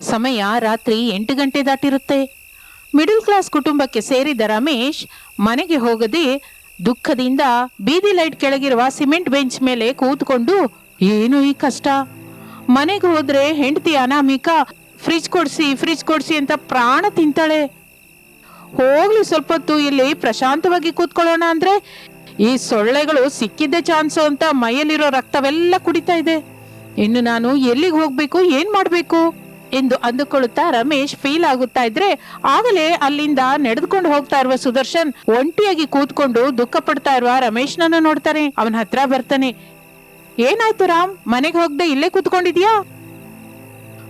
ಸಮಯ ರಾತ್ರಿ ಎಂಟು ಗಂಟೆ ದಾಟಿರುತ್ತೆ. ಮಿಡಲ್ ಕ್ಲಾಸ್ ಕುಟುಂಬಕ್ಕೆ ಸೇರಿದ ರಮೇಶ್ ಮನೆಗೆ ಹೋಗದೆ ದುಃಖದಿಂದ ಬೀದಿ ಲೈಟ್ ಕೆಳಗಿರುವ ಸಿಮೆಂಟ್ ಬೆಂಚ್ ಮೇಲೆ ಕೂತ್ಕೊಂಡು, ಏನು ಈ ಕಷ್ಟ? ಮನೆಗೆ ಹೋದ್ರೆ ಹೆಂಡತಿ ಅನಾಮಿಕ, ಫ್ರಿಜ್ ಕೊಡ್ಸಿ ಫ್ರಿಜ್ ಕೊಡ್ಸಿ ಅಂತ ಪ್ರಾಣ ತಿಂತಾಳೆ. ಹೋಗ್ಲಿ ಸ್ವಲ್ಪ ಹೊತ್ತು ಇಲ್ಲಿ ಪ್ರಶಾಂತವಾಗಿ ಕೂತ್ಕೊಳ್ಳೋಣ ಅಂದ್ರೆ ಈ ಸೊಳ್ಳೆಗಳು ಸಿಕ್ಕಿದ್ದೆ ಚಾನ್ಸು ಅಂತ ಮೈಯಲ್ಲಿರೋ ರಕ್ತವೆಲ್ಲ ಕುಡಿತಾ ಇದೆ. ಇನ್ನು ನಾನು ಎಲ್ಲಿಗೆ ಹೋಗ್ಬೇಕು, ಏನ್ ಮಾಡ್ಬೇಕು? ಎಂದು ಅಂದುಕೊಳ್ಳುತ್ತಾ ರಮೇಶ್ ಫೀಲ್ ಆಗುತ್ತಾ ಇದ್ರೆ ಆಗಲೇ ಅಲ್ಲಿಂದ ನಡೆದುಕೊಂಡು ಹೋಗ್ತಾ ಇರುವ ಸುದರ್ಶನ್ ಒಂಟಿಯಾಗಿ ಕೂತ್ಕೊಂಡು ದುಃಖ ಪಡ್ತಾ ಇರುವ ರಮೇಶ್ನನ್ನ ನೋಡ್ತಾನೆ ಅವನ ಹತ್ರ ಬರ್ತಾನೆ ಏನಾಯ್ತು ರಾಮ್? ಮನೆಗೆ ಹೋಗದೆ ಇಲ್ಲೇ ಕೂತ್ಕೊಂಡಿದ್ಯಾ?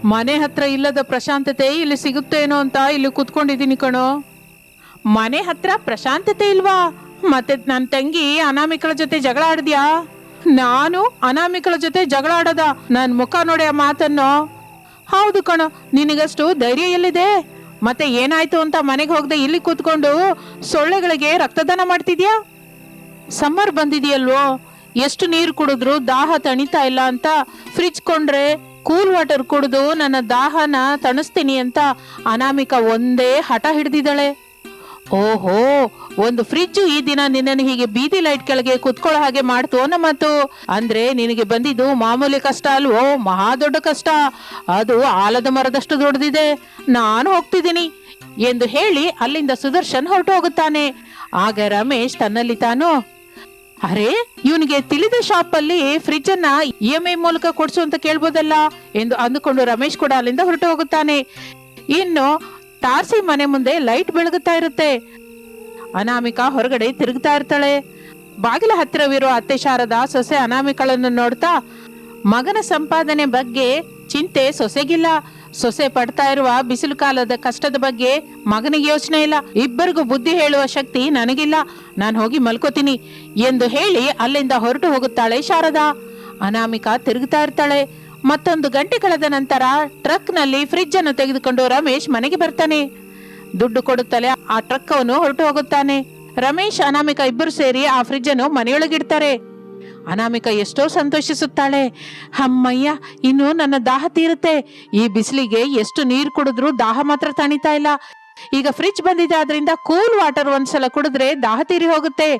ಮನೆ ಹತ್ರ ಇಲ್ಲದ ಪ್ರಶಾಂತತೆ ಇಲ್ಲಿ ಸಿಗುತ್ತೇನೋ ಅಂತ ಇಲ್ಲಿ ಕೂತ್ಕೊಂಡಿದ್ದೀನಿ ಕಣೋ. ಮನೆ ಹತ್ರ ಪ್ರಶಾಂತತೆ ಇಲ್ವಾ? ಮತ್ತೆ ನನ್ನ ತಂಗಿ ಅನಾಮಿಕಳ ಜೊತೆ ಜಗಳ ಆಡಿದ್ಯಾ? ನಾನು ಅನಾಮಿಕಳ ಜೊತೆ ಜಗಳ ಆಡದ? ನನ್ನ ಮುಖ ನೋಡಿಯ ಮಾತನ್ನು. ಹೌದು ಕಣ, ನಿನಗಷ್ಟು ಧೈರ್ಯ ಎಲ್ಲಿದೆ? ಮತ್ತೆ ಏನಾಯ್ತು ಅಂತ ಮನೆಗೆ ಹೋಗದೆ ಇಲ್ಲಿ ಕೂತ್ಕೊಂಡು ಸೊಳ್ಳೆಗಳಿಗೆ ರಕ್ತದಾನ ಮಾಡ್ತಿದ್ಯಾ? ಸಮ್ಮರ್ ಬಂದಿದೆಯಲ್ವೋ, ಎಷ್ಟು ನೀರು ಕುಡಿದ್ರು ದಾಹ ತಣಿತಾ ಇಲ್ಲ ಅಂತ ಫ್ರಿಜ್ ಕೊಂಡ್ರೆ ಕೂಲ್ ವಾಟರ್ ಕುಡಿದು ನನ್ನ ದಾಹನ ತಣಿಸ್ತೀನಿ ಅಂತ ಅನಾಮಿಕ ಒಂದೇ ಹಠ ಹಿಡ್ದಿದ್ದಾಳೆ. ಓಹೋ, ಒಂದು ಫ್ರಿಜ್ ಈ ದಿನ ನಿನ್ನನ್ನು ಹೀಗೆ ಬೀದಿ ಲೈಟ್ ಕೆಳಗೆ ಕುತ್ಕೊಳ್ಳೋ ಹಾಗೆ ಮಾಡ್ತು ಅನ್ನೋ ಮಾತು. ಅಂದ್ರೆ ನಿನಗೆ ಬಂದಿದ್ದು ಮಾಮೂಲಿ ಕಷ್ಟ ಅಲ್ವೋ? ಮಹಾ ದೊಡ್ಡ ಕಷ್ಟ. ಅದು ಆಲದ ಮರದಷ್ಟು ದೊಡ್ಡದಿದೆ. ನಾನು ಹೋಗ್ತಿದ್ದೀನಿ ಎಂದು ಹೇಳಿ ಅಲ್ಲಿಂದ ಸುದರ್ಶನ್ ಹೊರಟು ಹೋಗುತ್ತಾನೆ ಆಗ ರಮೇಶ್ ತನ್ನಲ್ಲಿ ತಾನು, ಅರೆ, ಇವನಿಗೆ ತಿಳಿದ ಶಾಪ್ ಅಲ್ಲಿ ಫ್ರಿಜ್ ಅನ್ನ ಇ ಎಂ ಐ ಮೂಲಕ ಕೊಡಿಸು ಅಂತ ಕೇಳ್ಬೋದಲ್ಲ? ಎಂದು ಅಂದುಕೊಂಡು ರಮೇಶ್ ಕೂಡ ಅಲ್ಲಿಂದ ಹೊರಟು ಹೋಗುತ್ತಾನೆ ಇನ್ನು ತಾರ್ಸಿ ಮನೆ ಮುಂದೆ ಲೈಟ್ ಬೆಳಗುತ್ತಾ ಇರುತ್ತೆ. ಅನಾಮಿಕಾ ಹೊರಗಡೆ ತಿರುಗ್ತಾ ಇರ್ತಾಳೆ. ಬಾಗಿಲ ಹತ್ತಿರವಿರುವ ಅತ್ತೆ ಶಾರದ ಸೊಸೆ ಅನಾಮಿಕಳನ್ನು ನೋಡ್ತಾ, ಮಗನ ಸಂಪಾದನೆ ಬಗ್ಗೆ ಚಿಂತೆ ಸೊಸೆಗಿಲ್ಲ. ಸೊಸೆ ಪಡ್ತಾ ಇರುವ ಬಿಸಿಲು ಕಾಲದ ಕಷ್ಟದ ಬಗ್ಗೆ ಮಗನಿಗೆ ಯೋಚನೆ ಇಲ್ಲ. ಇಬ್ಬರಿಗೂ ಬುದ್ಧಿ ಹೇಳುವ ಶಕ್ತಿ ನನಗಿಲ್ಲ. ನಾನು ಹೋಗಿ ಮಲ್ಕೋತೀನಿ ಎಂದು ಹೇಳಿ ಅಲ್ಲಿಂದ ಹೊರಟು ಹೋಗುತ್ತಾಳೆ ಶಾರದಾ. ಅನಾಮಿಕಾ ತಿರುಗುತ್ತಾ ಇರ್ತಾಳೆ. ಮತ್ತೊಂದು ಗಂಟೆ ಕಳೆದ ನಂತರ ಟ್ರಕ್ನಲ್ಲಿ ಫ್ರಿಜ್ ಅನ್ನು ತೆಗೆದುಕೊಂಡು ರಮೇಶ್ ಮನೆಗೆ ಬರ್ತಾನೆ. ದುಡ್ಡು ಕೊಡುತ್ತಲೇ ಆ ಟ್ರಕ್ ಅವನು ಹೊರಟು ಹೋಗುತ್ತಾನೆ. ರಮೇಶ್, ಅನಾಮಿಕ ಇಬ್ಬರು ಸೇರಿ ಆ ಫ್ರಿಜ್ ಅನ್ನು ಮನೆಯೊಳಗಿಡ್ತಾರೆ. ಅನಾಮಿಕ ಎಷ್ಟೋ ಸಂತೋಷಿಸುತ್ತಾಳೆ. ಅಮ್ಮಯ್ಯ, ಇನ್ನು ನನ್ನ ದಾಹ ತೀರುತ್ತೆ. ಈ ಬಿಸಿಲಿಗೆ ಎಷ್ಟು ನೀರು ಕುಡಿದ್ರೂ ದಾಹ ಮಾತ್ರ ತಣಿತಾ ಇಲ್ಲ. ಈಗ ಫ್ರಿಜ್ ಬಂದಿದೆ, ಆದ್ರಿಂದ ಕೂಲ್ ವಾಟರ್ ಒಂದ್ಸಲ ಕುಡಿದ್ರೆ ದಾಹ ತೀರಿ ಹೋಗುತ್ತೆ.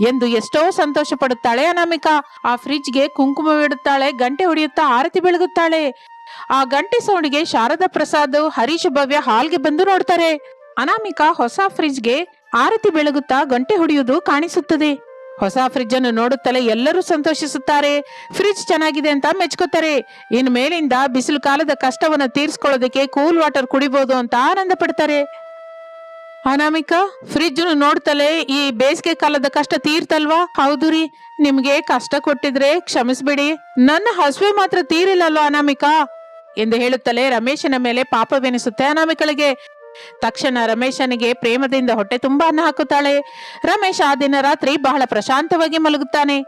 ಎಂದು ಎಷ್ಟೋ ಸಂತೋಷ ಪಡುತ್ತಾಳೆ ಅನಾಮಿಕಾ. ಆ ಫ್ರಿಜ್ಗೆ ಕುಂಕುಮವಿಡುತ್ತಾಳೆ ಗಂಟೆ ಹೊಡೆಯುತ್ತಾ ಆರತಿ ಬೆಳಗುತ್ತಾಳೆ. ಆ ಗಂಟೆ ಸೌಂಡಿಗೆ ಶಾರದಾ ಪ್ರಸಾದ್, ಹರೀಶ್ ಭವ್ಯ ಹಾಲ್ಗೆ ಬಂದು ನೋಡ್ತಾರೆ. ಅನಾಮಿಕಾ ಹೊಸ ಫ್ರಿಜ್ಗೆ ಆರತಿ ಬೆಳಗುತ್ತಾ ಗಂಟೆ ಹೊಡೆಯುವುದು ಕಾಣಿಸುತ್ತದೆ. ಹೊಸ ಫ್ರಿಜ್ ಅನ್ನು ನೋಡುತ್ತಲೇ ಎಲ್ಲರೂ ಸಂತೋಷಿಸುತ್ತಾರೆ. ಫ್ರಿಜ್ ಚೆನ್ನಾಗಿದೆ ಅಂತ ಮೆಚ್ಕೋತಾರೆ. ಇನ್ ಮೇಲಿಂದ ಬಿಸಿಲು ಕಾಲದ ಕಷ್ಟವನ್ನು ತೀರಿಸ್ಕೊಳ್ಳೋದಕ್ಕೆ ಕೂಲ್ ವಾಟರ್ ಕುಡಿಬಹುದು ಅಂತ ಆನಂದ ಪಡ್ತಾರೆ ಅನಾಮಿಕಾ ಫ್ರಿಜ್ ನೋಡ್ತಲೇ ಈ ಬೇಸಿಗೆ ಕಾಲದ ಕಷ್ಟ ತೀರ್ತಲ್ವಾ? ಹೌದು ರೀ. ನಿಮ್ಗೆ ಕಷ್ಟ ಕೊಟ್ಟಿದ್ರೆ ಕ್ಷಮಿಸ್ಬಿಡಿ. ನನ್ನ ಹಸುವೆ ಮಾತ್ರ ತೀರಿಲ್ಲಲ್ವಾ ಅನಾಮಿಕ? ಎಂದು ಹೇಳುತ್ತಲೇ ರಮೇಶನ ಮೇಲೆ ಪಾಪವೆನಿಸುತ್ತೆ ಅನಾಮಿಕಳಿಗೆ. ತಕ್ಷಣ ರಮೇಶನಿಗೆ ಪ್ರೇಮದಿಂದ ಹೊಟ್ಟೆ ತುಂಬಾ ಅನ್ನ ಹಾಕುತ್ತಾಳೆ. ರಮೇಶ್ ಆ ದಿನ ರಾತ್ರಿ ಬಹಳ ಪ್ರಶಾಂತವಾಗಿ ಮಲಗುತ್ತಾನೆ.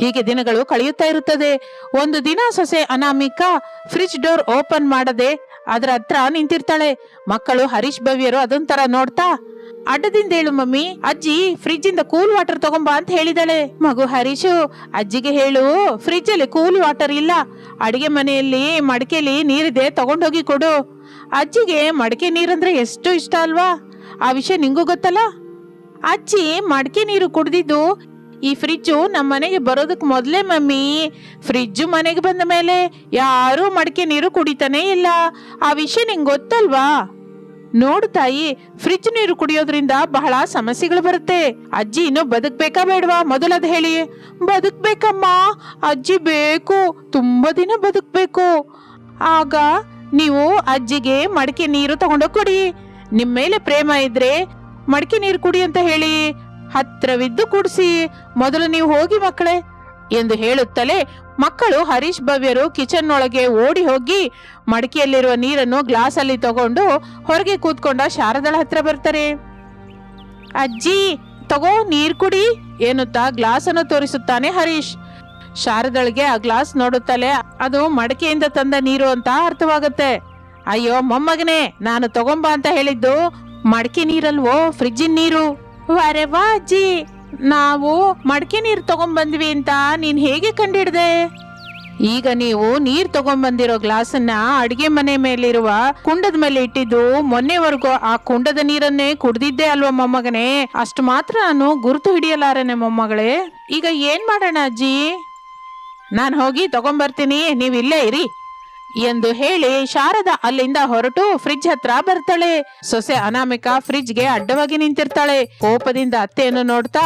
ಹೀಗೆ ದಿನಗಳು ಕಳೆಯುತ್ತಾ ಇರುತ್ತದೆ. ಒಂದು ದಿನ ಸೊಸೆ ಅನಾಮಿಕಾ, ಫ್ರಿಜ್ ಡೋರ್ ಓಪನ್ ಮಾಡದೆ ಅದರ ಹತ್ರ ನಿಂತಿರ್ತಾಳೆ. ಮಕ್ಕಳು ಹರೀಶ್ ಭವ್ಯರು ಅದೊಂಥರ ನೋಡ್ತಾ, ಅಡ್ಡದಿಂದ ಹೇಳು ಮಮ್ಮಿ, ಅಜ್ಜಿ ಫ್ರಿಜ್ ಇಂದ ಕೂಲ್ ವಾಟರ್ ತಗೊಂಬಾ ಅಂತ ಹೇಳಿದಾಳೆ. ಮಗು ಹರೀಶು, ಅಜ್ಜಿಗೆ ಹೇಳು ಫ್ರಿಜ್ ಅಲ್ಲಿ ಕೂಲ್ ವಾಟರ್ ಇಲ್ಲ. ಅಡಿಗೆ ಮನೆಯಲ್ಲಿ ಮಡಿಕೆಲಿ ನೀರಿದೆ, ತಗೊಂಡೋಗಿ ಕೊಡು. ಅಜ್ಜಿಗೆ ಮಡಿಕೆ ನೀರಂದ್ರೆ ಎಷ್ಟು ಇಷ್ಟ ಅಲ್ವಾ? ಆ ವಿಷಯ ನಿಂಗೂ ಗೊತ್ತಲ್ಲ? ಅಜ್ಜಿ ಮಡಿಕೆ ನೀರು ಕುಡ್ದಿದ್ದು ಈ ಫ್ರಿಜ್ಜು ನಮ್ಮ ಮನೆಗೆ ಬರೋದಕ್ಕೆ ಮೊದಲೇ ಮಮ್ಮಿ. ಫ್ರಿಜ್ಜು ಮನೆಗೆ ಬಂದ ಮೇಲೆ ಯಾರೂ ಮಡಿಕೆ ನೀರು ಕುಡಿತಾನೇ ಇಲ್ಲ. ಆ ವಿಷಯ ನಿಂಗೆ ಗೊತ್ತಲ್ವಾ? ನೋಡು ತಾಯಿ ಫ್ರಿಜ್ ನೀರು ಕುಡಿಯೋದ್ರಿಂದ ಬಹಳ ಸಮಸ್ಯೆಗಳು ಬರುತ್ತೆ. ಅಜ್ಜಿ ಇನ್ನು ಬದುಕ್ಬೇಕಾ ಬೇಡವಾ? ಮೊದಲದು ಹೇಳಿ. ಬದುಕ್ಬೇಕಮ್ಮ. ಅಜ್ಜಿ ಬೇಕು. ತುಂಬಾ ದಿನ ಬದುಕ್ಬೇಕು. ಆಗ ನೀವು ಅಜ್ಜಿಗೆ ಮಡಿಕೆ ನೀರು ತಗೊಂಡೋಗಿ ಕೊಡಿ. ನಿಮ್ಮ ಮೇಲೆ ಪ್ರೇಮ ಇದ್ರೆ ಮಡಿಕೆ ನೀರು ಕುಡಿ ಅಂತ ಹೇಳಿ. ಹತ್ರವಿದ್ದು ಕುಡಿಸಿ, ಮೊದಲು ನೀವು ಹೋಗಿ ಮಕ್ಕಳೇ ಎಂದು ಹೇಳುತ್ತಲೇ ಮಕ್ಕಳು ಹರೀಶ್ ಭವ್ಯರು ಕಿಚನ್ ಒಳಗೆ ಓಡಿ ಹೋಗಿ ಮಡಿಕೆಯಲ್ಲಿರುವ ನೀರನ್ನು ಗ್ಲಾಸಲ್ಲಿ ತಗೊಂಡು ಹೊರಗೆ ಕೂತ್ಕೊಂಡ ಶಾರದಳ ಹತ್ರ ಬರ್ತಾರೆ. ಅಜ್ಜಿ, ತಗೋ ನೀರ್ ಕುಡಿ ಎನ್ನುತ್ತಾ ಗ್ಲಾಸ್ ಅನ್ನು ತೋರಿಸುತ್ತಾನೆ ಹರೀಶ್. ಶಾರದಳಿಗೆ ಆ ಗ್ಲಾಸ್ ನೋಡುತ್ತಲೇ ಅದು ಮಡಿಕೆಯಿಂದ ತಂದ ನೀರು ಅಂತ ಅರ್ಥವಾಗುತ್ತೆ. ಅಯ್ಯೋ ಮೊಮ್ಮಗನೇ, ನಾನು ತಗೊಂಬ ಅಂತ ಹೇಳಿದ್ದು ಮಡಿಕೆ ನೀರಲ್ವೋ ಫ್ರಿಜ್ಜಿನ ನೀರು. ಅರೆ ವಾ ಅಜ್ಜಿ, ನಾವು ಮಡಕೆ ನೀರು ತಗೊಂಬಂದ್ವಿ ಅಂತ ನೀನ್ ಹೇಗೆ ಕಂಡಿಡ್ದೆ? ಈಗ ನೀವು ನೀರ್ ತಗೊಂಡ್ಬಂದಿರೋ ಗ್ಲಾಸನ್ನ ಅಡಿಗೆ ಮನೆ ಮೇಲಿರುವ ಕುಂಡದ ಮೇಲೆ ಇಟ್ಟಿದ್ದು ಮೊನ್ನೆವರೆಗೂ ಆ ಕುಂಡದ ನೀರನ್ನೇ ಕುಡ್ದಿದ್ದೆ ಅಲ್ವಾ ಮೊಮ್ಮಗನೇ? ಅಷ್ಟು ಮಾತ್ರ ನಾನು ಗುರುತು ಹಿಡಿಯಲಾರನೆ ಮೊಮ್ಮಗಳೇ. ಈಗ ಏನ್ ಮಾಡೋಣ ಅಜ್ಜಿ? ನಾನು ಹೋಗಿ ತಗೊಂಬರ್ತೀನಿ ನೀವು ಇಲ್ಲೇ ಇರಿ. ಎಂದು ಹೇಳಿ ಶಾರದ ಅಲ್ಲಿಂದ ಹೊರಟು ಫ್ರಿಡ್ಜ್ ಹತ್ರ ಬರ್ತಾಳೆ. ಸೊಸೆ ಅನಾಮಿಕ ಫ್ರಿಡ್ಜ್ಗೆ ಅಡ್ಡವಾಗಿ ನಿಂತಿರ್ತಾಳೆ. ಕೋಪದಿಂದ ಅತ್ತೆಯನ್ನು ನೋಡ್ತಾ,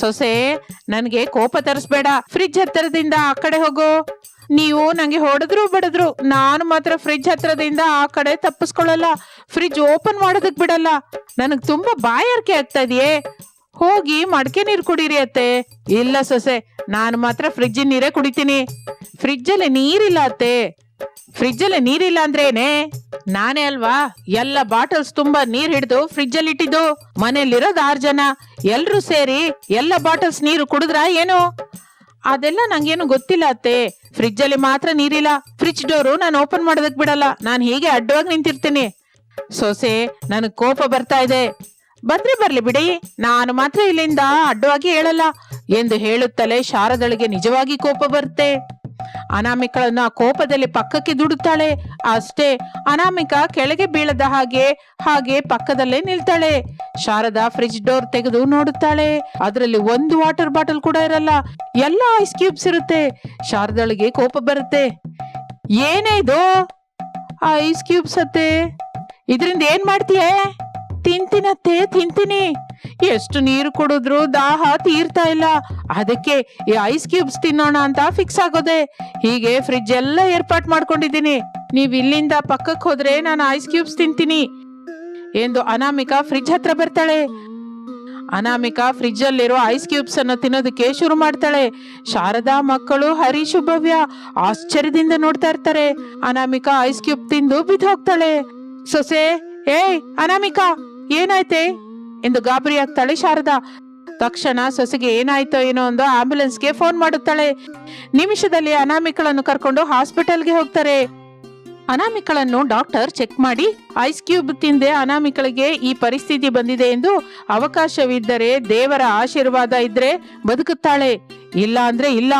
ಸೊಸೆ, ನನ್ಗೆ ಕೋಪ ತರಿಸ್ಬೇಡ. ಫ್ರಿಡ್ಜ್ ಹತ್ತಿರದಿಂದ ಆ ಕಡೆ ಹೋಗು. ನೀವು ನಂಗೆ ಹೊಡೆದ್ರು ಬಿಡಿದ್ರು ನಾನು ಮಾತ್ರ ಫ್ರಿಡ್ಜ್ ಹತ್ರದಿಂದ ಆ ಕಡೆ ತಪ್ಪಿಸ್ಕೊಳ್ಳಲ್ಲ. ಫ್ರಿಡ್ಜ್ ಓಪನ್ ಮಾಡೋದಕ್ ಬಿಡಲ್ಲ. ನನಗ್ ತುಂಬಾ ಬಾಯಾರಿಕೆ ಆಗ್ತಾ ಇದೆಯೇ? ಹೋಗಿ ಮಡಕೆ ನೀರು ಕುಡೀರಿ ಅತ್ತೆ. ಇಲ್ಲ ಸೊಸೆ, ನಾನು ಮಾತ್ರ ಫ್ರಿಡ್ಜಿನ ನೀರೇ ಕುಡಿತೀನಿ. ಫ್ರಿಡ್ಜಲ್ಲಿ ನೀರಿಲ್ಲ ಅತ್ತೆ ಫ್ರಿಡ್ಜಲ್ಲಿ ನೀರಿಲ್ಲ ಅಂದ್ರೇನೆ ನಾನೇ ಅಲ್ವಾ? ಎಲ್ಲ ಬಾಟಲ್ಸ್ ತುಂಬಾ ನೀರ್ ಹಿಡಿದು ಫ್ರಿಜ್ ಅಲ್ಲಿ ಇಟ್ಟಿದ್ದು. ಮನೇಲಿರೋದು ಆರ್ ಜನ. ಎಲ್ರು ಸೇರಿ ಎಲ್ಲ ಬಾಟಲ್ಸ್ ನೀರು ಕುಡಿದ್ರ ಏನು? ಅದೆಲ್ಲ ನಂಗೇನು ಗೊತ್ತಿಲ್ಲ ಅತ್ತೆ. ಫ್ರಿಡ್ಜಲ್ಲಿ ಮಾತ್ರ ನೀರಿಲ್ಲ. ಫ್ರಿಜ್ ಡೋರು ನಾನು ಓಪನ್ ಮಾಡೋದಕ್ ಬಿಡಲ್ಲ. ನಾನು ಹೀಗೆ ಅಡ್ಡವಾಗಿ ನಿಂತಿರ್ತೀನಿ. ಸೊಸೆ, ನನಗ್ ಕೋಪ ಬರ್ತಾ ಇದೆ. ಬಂದ್ರೆ ಬರ್ಲಿ ಬಿಡಿ. ನಾನು ಮಾತ್ರ ಇಲ್ಲಿಂದ ಅಡ್ಡವಾಗಿ ಹೇಳಲ್ಲ. ಎಂದು ಹೇಳುತ್ತಲೇ ಶಾರದಳಿಗೆ ನಿಜವಾಗಿ ಕೋಪ ಬರುತ್ತೆ. ಅನಾಮಿಕಳನ್ನ ಕೋಪದಲ್ಲಿ ಪಕ್ಕಕ್ಕೆ ದುಡುತ್ತಾಳೆ. ಅಷ್ಟೇ ಅನಾಮಿಕ ಕೆಳಗೆ ಬೀಳದ ಹಾಗೆ ಹಾಗೆ ಪಕ್ಕದಲ್ಲೇ ನಿಲ್ತಾಳೆ. ಶಾರದಾ ಫ್ರಿಜ್ ಡೋರ್ ತೆಗೆದು ನೋಡುತ್ತಾಳೆ. ಅದರಲ್ಲಿ ಒಂದು ವಾಟರ್ ಬಾಟಲ್ ಕೂಡ ಇರಲ್ಲ. ಎಲ್ಲ ಐಸ್ ಕ್ಯೂಬ್ಸ್ ಇರುತ್ತೆ. ಶಾರದಳಿಗೆ ಕೋಪ ಬರುತ್ತೆ. ಏನೇ ಇದು? ಐಸ್ ಕ್ಯೂಬ್ಸ್ ಅತ್ತೆ. ಇದರಿಂದ ಏನ್ ಮಾಡ್ತೀಯೇ? ತಿಂತೀನತ್ತೆ ತಿಂತೀನಿ. ಎಷ್ಟು ನೀರು ಕುಡಿದ್ರು ದಾಹ ತೀರ್ತಾ ಇಲ್ಲ. ಅದಕ್ಕೆ ಈ ಐಸ್ ಕ್ಯೂಬ್ಸ್ ತಿನ್ನೋಣ ಅಂತ ಫಿಕ್ಸ್ ಆಗೋದೆ. ಹೀಗೆ ಫ್ರಿಡ್ಜ್ ಎಲ್ಲ ಏರ್ಪಾಟ್ ಮಾಡ್ಕೊಂಡಿದ್ದೀನಿ. ನೀವ್ ಇಲ್ಲಿಂದ ಪಕ್ಕಕ್ಕೆ ಹೋದ್ರೆ ನಾನು ಐಸ್ ಕ್ಯೂಬ್ಸ್ ತಿಂತೀನಿ. ಎಂದು ಅನಾಮಿಕಾ ಫ್ರಿಡ್ಜ್ ಹತ್ರ ಬರ್ತಾಳೆ. ಅನಾಮಿಕಾ ಫ್ರಿಡ್ಜ್ ಅಲ್ಲಿರೋ ಐಸ್ ಕ್ಯೂಬ್ಸ್ ಅನ್ನು ತಿನ್ನೋದಕ್ಕೆ ಶುರು ಮಾಡ್ತಾಳೆ. ಶಾರದಾ ಮಕ್ಕಳು ಹರೀಶು ಭವ್ಯ ಆಶ್ಚರ್ಯದಿಂದ ನೋಡ್ತಾ ಇರ್ತಾರೆ. ಅನಾಮಿಕಾ ಐಸ್ ಕ್ಯೂಬ್ ತಿಂದು ಬಿದ್ದು ಹೋಗ್ತಾಳೆ. ಸೊಸೆ, ಏಯ್ ಅನಾಮಿಕಾ! ಏನಾಯ್ತೆ? ಎಂದು ಗಾಬರಿಯಾಗ್ತಾಳೆ ಶಾರದಾ ತಕ್ಷಣ ಸೊಸೆಗೆ ಏನಾಯ್ತೋ ಏನೋ ಒಂದು ಆಂಬ್ಯುಲೆನ್ಸ್ಗೆ ಫೋನ್ ಮಾಡುತ್ತಾಳೆ. ನಿಮಿಷದಲ್ಲಿ ಅನಾಮಿಕಳನ್ನು ಕರ್ಕೊಂಡು ಹಾಸ್ಪಿಟಲ್ಗೆ ಹೋಗ್ತಾರೆ. ಅನಾಮಿಕಳನ್ನು ಡಾಕ್ಟರ್ ಚೆಕ್ ಮಾಡಿ ಐಸ್ ಕ್ಯೂಬ್ ತಿಂದೆ ಅನಾಮಿಕಳಿಗೆ ಈ ಪರಿಸ್ಥಿತಿ ಬಂದಿದೆ ಎಂದು ಅವಕಾಶವಿದ್ದರೆ ದೇವರ ಆಶೀರ್ವಾದ ಇದ್ರೆ ಬದುಕುತ್ತಾಳೆ. ಇಲ್ಲ ಅಂದ್ರೆ ಇಲ್ಲ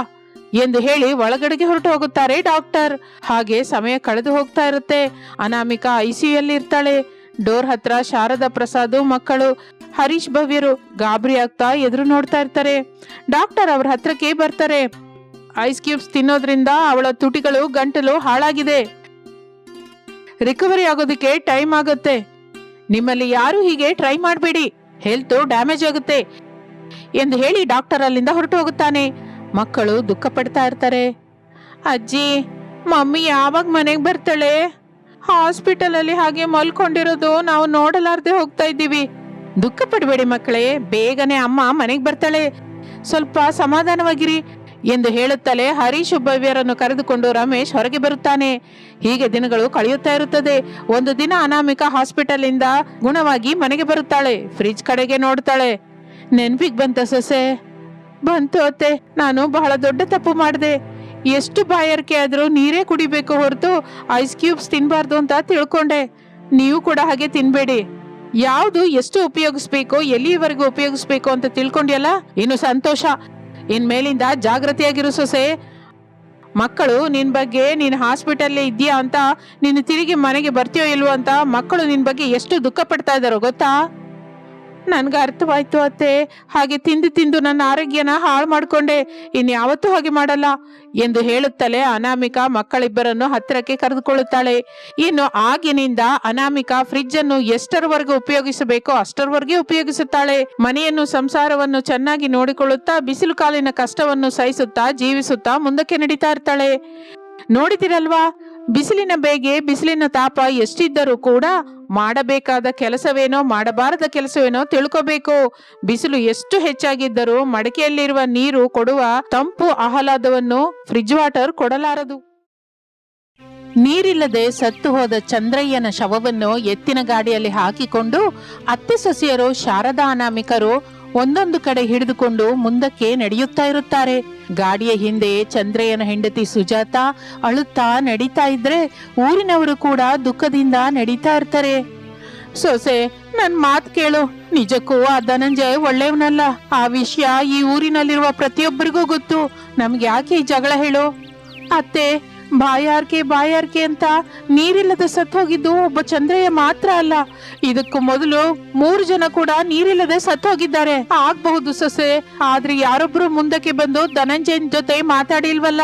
ಎಂದು ಹೇಳಿ ಒಳಗಡೆಗೆ ಹೊರಟು ಹೋಗುತ್ತಾರೆ ಡಾಕ್ಟರ್. ಹಾಗೆ ಸಮಯ ಕಳೆದು ಹೋಗ್ತಾ ಇರುತ್ತೆ. ಅನಾಮಿಕಾ ಐಸಿಯುಯಲ್ಲಿ ಇರ್ತಾಳೆ ಡೋರ್ ಹತ್ರ ಶಾರದಾ ಪ್ರಸಾದ್ ಮಕ್ಕಳು ಹರೀಶ್ ಭವ್ಯರು ಗಾಬರಿ ಆಗ್ತಾ ಎದುರು ನೋಡ್ತಾ ಇರ್ತಾರೆ. ಡಾಕ್ಟರ್ ಅವ್ರ ಹತ್ರಕ್ಕೆ ಬರ್ತಾರೆ. ಐಸ್ ಕ್ಯೂಬ್ಸ್ ತಿನ್ನೋದ್ರಿಂದ ಅವಳ ತುಟಿಗಳು ಗಂಟಲು ಹಾಳಾಗಿದೆ. ರಿಕವರಿ ಆಗೋದಕ್ಕೆ ಟೈಮ್ ಆಗುತ್ತೆ. ನಿಮ್ಮಲ್ಲಿ ಯಾರು ಹೀಗೆ ಟ್ರೈ ಮಾಡಬೇಡಿ. ಹೆಲ್ತ್ ಡ್ಯಾಮೇಜ್ ಆಗುತ್ತೆ ಎಂದು ಹೇಳಿ ಡಾಕ್ಟರ್ ಅಲ್ಲಿಂದ ಹೊರಟು ಹೋಗುತ್ತಾನೆ. ಮಕ್ಕಳು ದುಃಖ ಪಡ್ತಾ ಇರ್ತಾರೆ. ಅಜ್ಜಿ, ಮಮ್ಮಿ ಯಾವಾಗ ಮನೆಗೆ ಬರ್ತಾಳೆ? ಹಾಸ್ಪಿಟಲ್ ಅಲ್ಲಿ ಹಾಗೆ ಮಲ್ಕೊಂಡಿರೋದು ನಾವು ನೋಡಲಾರ್ದೆ ಹೋಗ್ತಾ ಇದ್ದೀವಿ. ದುಃಖ ಪಡಬೇಡಿ ಮಕ್ಕಳೇ, ಬೇಗನೆ ಅಮ್ಮ ಮನೆಗೆ ಬರ್ತಾಳೆ. ಸ್ವಲ್ಪ ಸಮಾಧಾನವಾಗಿರಿ ಎಂದು ಹೇಳುತ್ತಲೇ ಹರೀಶ್ ಭವ್ಯರನ್ನು ಕರೆದುಕೊಂಡು ರಮೇಶ್ ಹೊರಗೆ ಬರುತ್ತಾನೆ. ಹೀಗೆ ದಿನಗಳು ಕಳೆಯುತ್ತಾ ಇರುತ್ತದೆ. ಒಂದು ದಿನ ಅನಾಮಿಕ ಹಾಸ್ಪಿಟಲ್ ಇಂದ ಗುಣವಾಗಿ ಮನೆಗೆ ಬರುತ್ತಾಳೆ. ಫ್ರಿಜ್ ಕಡೆಗೆ ನೋಡ್ತಾಳೆ. ನೆನ್ಪಿಗ್ ಬಂತ ಸೊಸೆ? ಬಂತು ಅತ್ತೆ. ನಾನು ಬಹಳ ದೊಡ್ಡ ತಪ್ಪು ಮಾಡಿದೆ. ಎಷ್ಟು ಬಾಯಾರಿಕೆ ಆದರೂ ನೀರೇ ಕುಡಿಬೇಕು ಹೊರತು ಐಸ್ ಕ್ಯೂಬ್ಸ್ ತಿನ್ನಬಾರ್ದು ಅಂತ ತಿಳ್ಕೊಂಡೆ. ನೀವು ಕೂಡ ಹಾಗೆ ತಿನ್ಬೇಡಿ. ಯಾವುದು ಎಷ್ಟು ಉಪಯೋಗಿಸ್ಬೇಕು, ಎಲ್ಲಿವರೆಗೂ ಉಪಯೋಗಿಸ್ಬೇಕು ಅಂತ ತಿಳ್ಕೊಂಡ್ಯಲ್ಲ? ಇನ್ನು ಸಂತೋಷ. ಇನ್ ಮೇಲಿಂದ ಜಾಗೃತಿಯಾಗಿರು ಸೊಸೆ. ಮಕ್ಕಳು, ನಿನ್ ಬಗ್ಗೆ ನೀನ್ ಹಾಸ್ಪಿಟಲ್ಲೇ ಇದೆಯಾ ಅಂತ, ನೀನು ತಿರುಗಿ ಮನೆಗೆ ಬರ್ತೀಯೋ ಇಲ್ವೋ ಅಂತ ಮಕ್ಕಳು ನಿನ್ ಬಗ್ಗೆ ಎಷ್ಟು ದುಃಖ ಪಡ್ತಾ ಇದಾರೋ ಗೊತ್ತಾ? ನನ್ಗೆ ಅರ್ಥವಾಯ್ತು ಅತ್ತೆ. ಹಾಗೆ ತಿಂದು ತಿಂದು ನನ್ನ ಆರೋಗ್ಯನ ಹಾಳು ಮಾಡ್ಕೊಂಡೆ. ಇನ್ಯಾವತ್ತೂ ಹಾಗೆ ಮಾಡಲ್ಲ. ಎಂದು ಹೇಳುತ್ತಲೇ ಅನಾಮಿಕಾ ಮಕ್ಕಳಿಬ್ಬರನ್ನು ಹತ್ತಿರಕ್ಕೆ ಕರೆದುಕೊಳ್ಳುತ್ತಾಳೆ. ಇನ್ನು ಆಗಿನಿಂದ ಅನಾಮಿಕಾ ಫ್ರಿಡ್ಜ್ ಅನ್ನು ಎಷ್ಟರವರೆಗೂ ಉಪಯೋಗಿಸಬೇಕೋ ಅಷ್ಟರವರೆಗೆ ಉಪಯೋಗಿಸುತ್ತಾಳೆ. ಮನೆಯನ್ನು, ಸಂಸಾರವನ್ನು ಚೆನ್ನಾಗಿ ನೋಡಿಕೊಳ್ಳುತ್ತಾ, ಬಿಸಿಲು ಕಾಲಿನ ಕಷ್ಟವನ್ನು ಸಹಿಸುತ್ತಾ, ಜೀವಿಸುತ್ತಾ ಮುಂದಕ್ಕೆ ನಡೀತಾ ಇರ್ತಾಳೆ. ನೋಡಿದಿರಲ್ವಾ? ಬಿಸಿಲಿನ ಬೇಗೆ ಬಿಸಿಲಿನ ತಾಪ ಎಷ್ಟಿದ್ದರೂ ಕೂಡ ಮಾಡಬೇಕಾದ ಕೆಲಸವೇನೋ, ಮಾಡಬಾರದ ಕೆಲಸವೇನೋ ತಿಳ್ಕೋಬೇಕು. ಬಿಸಿಲು ಎಷ್ಟು ಹೆಚ್ಚಾಗಿದ್ದರೂ ಮಡಕೆಯಲ್ಲಿರುವ ನೀರು ಕೊಡುವ ತಂಪು ಆಹ್ಲಾದವನ್ನು ಫ್ರಿಜ್ ವಾಟರ್ ಕೊಡಲಾರದು. ನೀರಿಲ್ಲದೆ ಸತ್ತು ಹೋದ ಚಂದ್ರಯ್ಯನ ಶವವನ್ನು ಎತ್ತಿನ ಗಾಡಿಯಲ್ಲಿ ಹಾಕಿಕೊಂಡು ಅತ್ತೆ ಸೊಸೆಯರು ಶಾರದಾ ಅನಾಮಿಕರು ಒಂದೊಂದು ಕಡೆ ಹಿಡಿದುಕೊಂಡು ಮುಂದಕ್ಕೆ ನಡೆಯುತ್ತಾ ಇರುತ್ತಾರೆ. ಗಾಡಿಯ ಹಿಂದೆ ಚಂದ್ರಯ್ಯನ ಹೆಂಡತಿ ಸುಜಾತ ಅಳುತ್ತಾ ನಡೀತಾ ಇದ್ರೆ ಊರಿನವರು ಕೂಡ ದುಃಖದಿಂದ ನಡೀತಾ ಇರ್ತಾರೆ. ಸೊಸೆ, ನನ್ ಮಾತ್ ಕೇಳು. ನಿಜಕ್ಕೂ ಆ ಧನಂಜಯ್ ಒಳ್ಳೆಯವನಲ್ಲ. ಆ ವಿಷಯ ಈ ಊರಿನಲ್ಲಿರುವ ಪ್ರತಿಯೊಬ್ಬರಿಗೂ ಗೊತ್ತು. ನಮ್ಗೆ ಯಾಕೆ ಈ ಜಗಳ ಹೇಳು? ಅತ್ತೆ ಬಾಯಾರ್ಕೆ ಬಾಯಾರ್ಕೆ ಅಂತ ನೀರಿಲ್ಲದೆ ಸತ್ತೋಗಿದ್ದು ಒಬ್ಬ ಚಂದ್ರಯ್ಯ ಮಾತ್ರ ಅಲ್ಲ. ಇದಕ್ಕೂ ಮೊದಲು ಮೂರು ಜನ ಕೂಡ ನೀರಿಲ್ಲದೆ ಸತ್ತೋಗಿದ್ದಾರೆ. ಆಗ್ಬಹುದು ಸೊಸೆ, ಆದ್ರೆ ಯಾರೊಬ್ರು ಮುಂದಕ್ಕೆ ಬಂದು ಧನಂಜಯನ್ ಜೊತೆ ಮಾತಾಡಿಲ್ವಲ್ಲ?